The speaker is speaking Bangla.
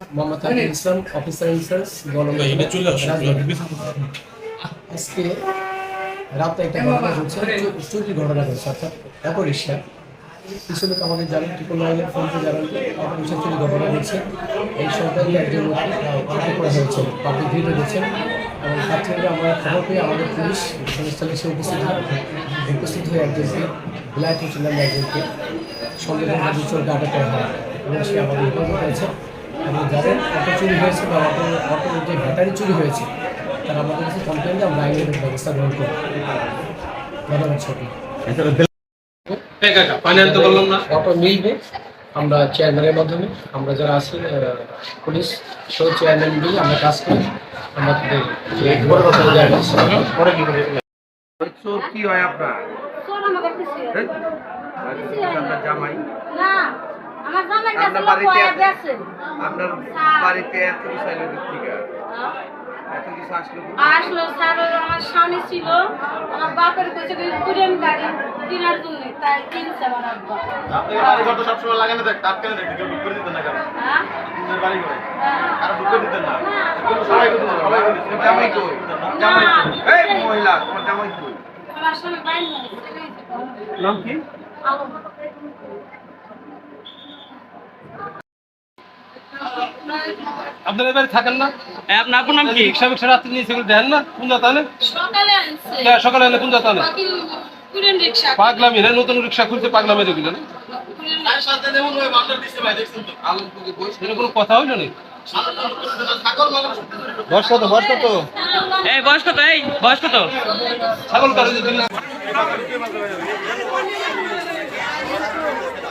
মোহাম্মদ আমির ইসলাম অফিসার ইনচার্জ গণমেন্ট আজকে রাতে একটা ঘটনা ঘটছে চুরির ঘটনা ঘটছে অর্থাৎ রিক্সা কিছু লোক আমাদের জানেন ত্রিপুল লাইনের ফোনকে জানান যে রিক্সা চুরি ঘটনা ঘটছে। এই সরকারি একজন আটক করা হয়েছে পাবলিক ভিডিও দিচ্ছেন এবং আমরা খবর পেয়ে আমাদের পুলিশ সংস্থলে এসে উপস্থিত হয়। উপস্থিত হয়ে একজনকে বিলাইট হোটেল নামে একজনকে। চোরকে আটক হয়। এবং সে আমাদের হেফাজত হয়েছে। এবং যাদের অটো চুরি হয়েছে বা অটো অটোর যে ব্যাটারি চুরি হয়েছে তারা আমাদের কাছে কমপ্লেন দিয়ে আমরা আইনের ব্যবস্থা গ্রহণ করি ধন্যবাদ না। অটো মিলবে। আমরা চেয়ারম্যানের মাধ্যমে আমরা যারা আছি পুলিশ সহ চেয়ারম্যান মিলে আমরা কাজ করি। আমরা তাদের কি হয় আপনার? হ্যাঁ? আপনার জামাই? আমার আপনার বাড়িতে হয়ে আপনার বাড়িতে এত কিছু আইলো থেকে এত কিছু আসলো আসলো স্যার আমার স্বামী ছিল। আমার বাপের কাছে কুড়িয়ান গাড়ি কেনার জন্য তাই কিনছে আমার আব্বা। আপনার বাড়ি ঘর তো সবসময় লাগানো দেখ তাপ কেন দেখতে কেউ ঢুকে দিতেন না কেন? হ্যাঁ? আপনার বাড়ি ঘরে। হ্যাঁ। কারও ঢুকে দিতেন না। না। কিন্তু সবাই করতেন সবাই করতেন জামাই কই? জামাই এই মহিলা তোমার জামাই কই? আমার স্বামী বাইরে নাম কি? আপনার এবারে থাকেন না? আপনার আপনার নাম কি? রিক্সা ফিক্সা রাত্রি নিয়ে সেগুলো দেন না? কোন জাত আনে সকালে আনছে। কে সকালে আনে কোন জাত আনে পাগলামি রে নতুন রিক্সা খুলছে পাগলামি রেগুলো না? কোনো কথা হইল না বয়স কত বয়স কত? এই বয়স কত? এই বয়স কত? ছাগল কারও よろしくお願いします。